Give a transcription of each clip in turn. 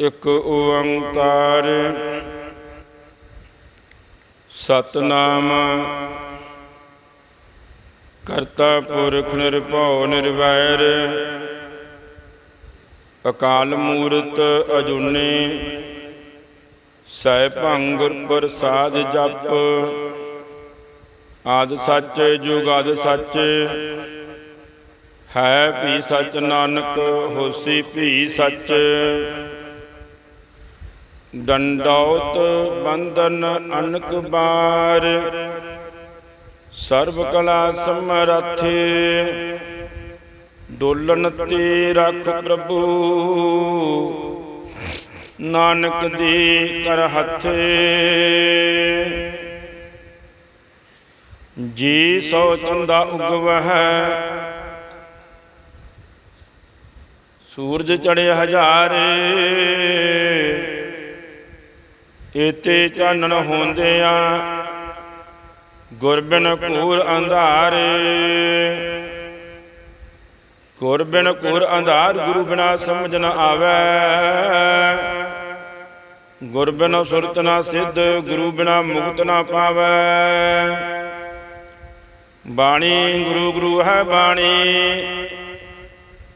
ਇਕ ਓੰਕਾਰ। ਸਤਨਾਮ ਕਰਤਾ ਪੁਰਖ ਨਿਰਭਉ ਨਿਰਵੈਰ। ਅਕਾਲ ਮੂਰਤ ਅਜੂਨੀ, ਸਹਿ ਭੰਗੁਰ ਪ੍ਰਸਾਦ ਜਪ। ਆਦ ਸੱਚ ਜੁਗ ਜੁਗਾਦ ਸੱਚ, ਹੈ ਭੀ ਸਚ ਨਾਨਕ, ਹੋਸੀ ਭੀ ਸੱਚ। ਡੰਡੌਤ ਬੰਧਨ ਅਨਕ ਬਾਰ। ਸਰਬ ਕਲਾ ਸਮਰੱਥ, ਡੋਲਨ ਤੇ ਰਖ ਪ੍ਰਭੂ। ਨਾਨਕ ਦੀ ਕਰ ਹੱਥ। ਜੀ ਸੋ ਤੰਦਾ ਉਗਵਹਿ, ਸੂਰਜ ਚੜ੍ਹੇ ਹਜ਼ਾਰੇ। ਏਤੇ ਚਾਨਣ ਹੁੰਦਿਆਂ ਗੁਰ ਘੂਰ ਅੰਧਾਰੇ। ਗੁਰ ਘੂਰ ਅੰਧਾਰ, ਗੁਰੂ ਬਿਨਾ ਸਮਝ ਨ ਆਵੈ। ਗੁਰਬਿਨ ਸੁਰਤ ਨ ਸਿੱਧ, ਗੁਰੂ ਬਿਨਾ ਮੁਕਤ ਨ ਪਾਵੈ। ਬਾਣੀ ਗੁਰੂ ਗੁਰੂ ਹੈ ਬਾਣੀ,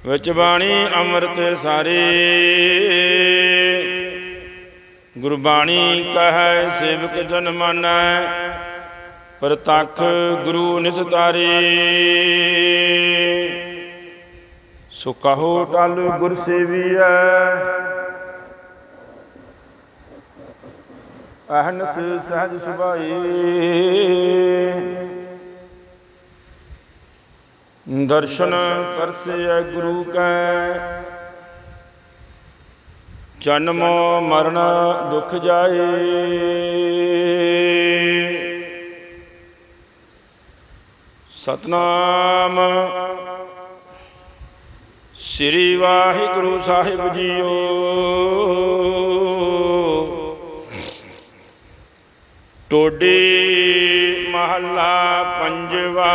ਵਿੱਚ ਬਾਣੀ ਅੰਮ੍ਰਿਤ ਸਾਰੇ। ਗੁਰਬਾਣੀ ਕਹੈ, ਸੇਵਕ ਜਨ ਮਾਨੈ ਪ੍ਰਤੱਖ ਗੁਰੂ ਨਿਸਤਾਰੇ ਸੋ ਕਹੋ ਟਲ ਗੁਰ ਸੇਵੀਐ, ਅਹਨਸ ਸਹਜ ਸੁਭਾਈ ਦਰਸ਼ਨ ਪਰਸੈ ਗੁਰੂ ਕੈ ਜਨਮ ਮਰਨ ਦੁਖ ਜਾਏ। ਸਤਨਾਮ। ਸ੍ਰੀ ਵਾਹਿਗੁਰੂ ਸਾਹਿਬ ਜੀਓ। ਟੋਡੀ ਮਹੱਲਾ ਪੰਜਵਾ।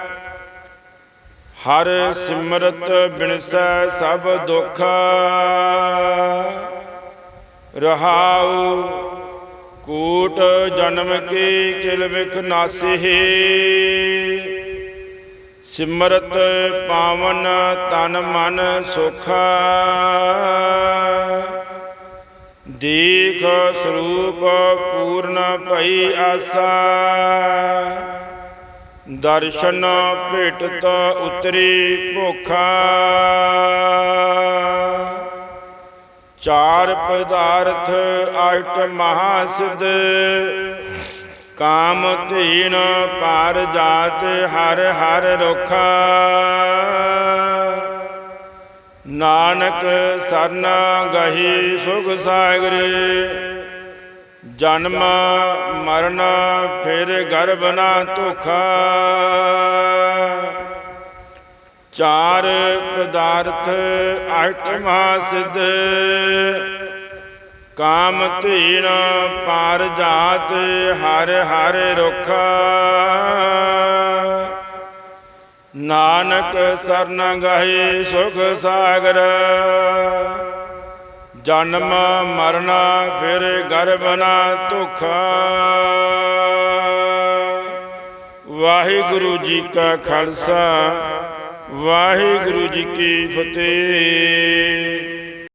ਹਰ ਸਿਮਰਤ ਬਿਨਸੈ ਸਭ ਦੁੱਖ। ਰਹਾਉ ਕੂਟ ਜਨਮ ਕੀ ਕਿਲ ਵਿਖ ਨਾਸਿ। ਸਿਮਰਤ ਪਾਵਨ ਤਨ ਮਨ ਸੁਖ। ਦੇਖ ਸਰੂਪ ਪੂਰਨ ਭਈ ਆਸਾ। ਦਰਸ਼ਨ ਭੇਟਤ ਉਤਰੀ ਭੁਖਾ। ਚਾਰ ਪਦਾਰਥ ਅਸ਼ਟ ਮਹਾਸਿਧ, ਕਾਮ ਧੀਨ ਪਾਰ ਜਾਤ ਹਰ ਹਰ ਰੁਖਾ। ਨਾਨਕ ਸਰਨਾ ਗਹੀ ਸੁਖ ਸਾਗਰ ਜਨਮ, ਮਰਨ, ਫਿਰ ਗਰਭ ਨਾ ਧੋਖਾ। ਚਾਰ ਪਦਾਰਥ ਅਟਮਾ ਸਿੱਧ ਕਾਮ ਧੀਨ, ਪਾਰ ਜਾਤ, ਹਰ ਹਰ ਰੁਖਾ। ਨਾਨਕ ਸਰਨ ਗਏ ਸੁਖ ਸਾਗਰ। ਜਨਮ ਮਰਨਾ ਫਿਰ ਗਰਭ ਨਾ ਧੋਖਾ। ਵਾਹਿਗੁਰੂ ਜੀ ਕਾ ਖਾਲਸਾ ਵਾਹਿਗੁਰੂ ਜੀ ਕੀ ਫਤਿਹ।